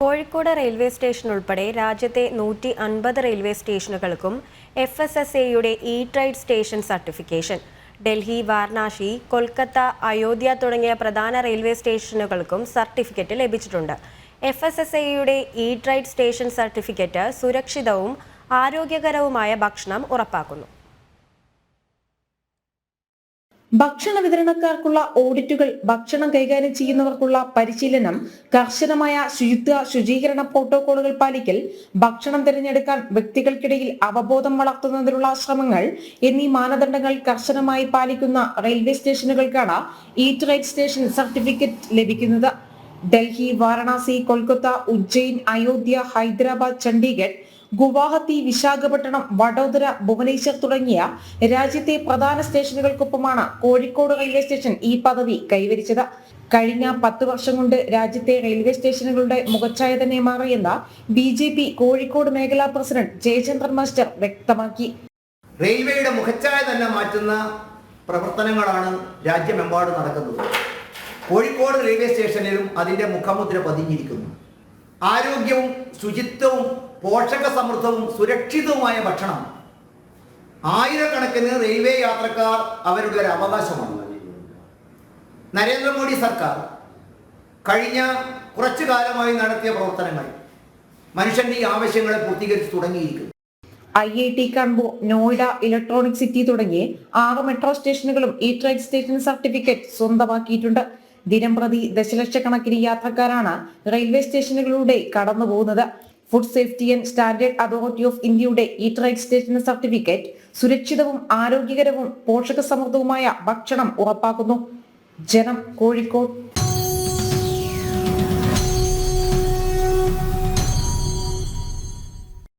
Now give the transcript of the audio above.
Kozhikode railway station ഉൾപ്പെടെ രാജ്യത്തെ നൂറ്റി അൻപത് റെയിൽവേ സ്റ്റേഷനുകൾക്കും എഫ് എസ് എസ് എയുടെ eat right station certification. Delhi Varanasi Kolkata Ayodhya തുടങ്ങിയ പ്രധാന റെയിൽവേ സ്റ്റേഷനുകൾക്കും സർട്ടിഫിക്കറ്റ് ലഭിച്ചിട്ടുണ്ട്. എഫ് എസ് എസ് എയുടെ ഇ ട്രൈഡ് സ്റ്റേഷൻ സർട്ടിഫിക്കറ്റ് സുരക്ഷിതവും ആരോഗ്യകരവുമായ ഭക്ഷണം ഉറപ്പാക്കുന്നു. ഭക്ഷണ വിതരണക്കാർക്കുള്ള ഓഡിറ്റുകൾ ഭക്ഷണം കൈകാര്യം ചെയ്യുന്നവർക്കുള്ള പരിശീലനം കർശനമായ ശുചിത്വ ശുചീകരണ പ്രോട്ടോകോളുകൾ പാലിക്കൽ ഭക്ഷണം തിരഞ്ഞെടുക്കാൻ വ്യക്തികൾക്കിടയിൽ അവബോധം വളർത്തുന്നതിനുള്ള ശ്രമങ്ങൾ എന്നീ മാനദണ്ഡങ്ങൾ കർശനമായി പാലിക്കുന്ന റെയിൽവേ സ്റ്റേഷനുകൾക്കാണ് ഈറ്റ് റൈറ്റ് സ്റ്റേഷൻ സർട്ടിഫിക്കറ്റ് ലഭിക്കുന്നത്. ഡൽഹി വാരണാസി കൊൽക്കത്ത ഉജ്ജയിൻ അയോധ്യ ഹൈദരാബാദ് ചണ്ഡീഗഡ് ഗുവാഹത്തി വിശാഖപട്ടണം വഡോദര ഭുവനേശ്വർ തുടങ്ങിയ രാജ്യത്തെ പ്രധാന സ്റ്റേഷനുകൾക്കൊപ്പമാണ് കോഴിക്കോട് റെയിൽവേ സ്റ്റേഷൻ ഈ പദവി കൈവരിച്ചത്. കഴിഞ്ഞ പത്ത് വർഷം കൊണ്ട് രാജ്യത്തെ റെയിൽവേ സ്റ്റേഷനുകളുടെ മുഖച്ഛായ തന്നെ മാറിയെന്ന് ബി ജെ പി കോഴിക്കോട് മേഖലാ പ്രസിഡന്റ് ജയചന്ദ്രൻ മാസ്റ്റർ വ്യക്തമാക്കി. റെയിൽവേയുടെ മുഖച്ഛായ തന്നെ മാറ്റുന്ന പ്രവർത്തനങ്ങളാണ് രാജ്യമെമ്പാടും നടക്കുന്നത്. കോഴിക്കോട് റെയിൽവേ സ്റ്റേഷനിലും അതിന്റെ മുഖമുദ്ര പതിഞ്ഞിരിക്കുന്നു. ആരോഗ്യവും ശുചിത്വവും പോഷക സമൃദ്ധവും സുരക്ഷിതവുമായ ഭക്ഷണം. ആയിരക്കണക്കിന് റെയിൽവേ യാത്രക്കാർ അവരുടെ ഒരു അവകാശമാണ്. നരേന്ദ്രമോദി സർക്കാർ കഴിഞ്ഞ കുറച്ചു കാലമായി നടത്തിയ പ്രവർത്തനങ്ങൾ മനുഷ്യന്റെ ഈ ആവശ്യങ്ങളെ പൂർത്തീകരിച്ചു തുടങ്ങിയിരിക്കുന്നു. I I T Kanpur Noida electronic city തുടങ്ങി ആറ് മെട്രോ സ്റ്റേഷനുകളും ഈ ട്രൈഡ് സ്റ്റേഷൻ സർട്ടിഫിക്കറ്റ് സ്വന്തമാക്കിയിട്ടുണ്ട്. ദിനംപ്രതി ദശലക്ഷക്കണക്കിന് യാത്രക്കാരാണ് റെയിൽവേ സ്റ്റേഷനുകളിലൂടെ കടന്നു പോകുന്നത് food safety and standard authority of ഇന്ത്യയുടെ ഈ ട്രേഡ് സ്റ്റേഷൻ സർട്ടിഫിക്കറ്റ് സുരക്ഷിതവും ആരോഗ്യകരവും പോഷക സമൃദ്ധവുമായ ഭക്ഷണം ഉറപ്പാക്കുന്നു. ജനം കോഴിക്കോട്.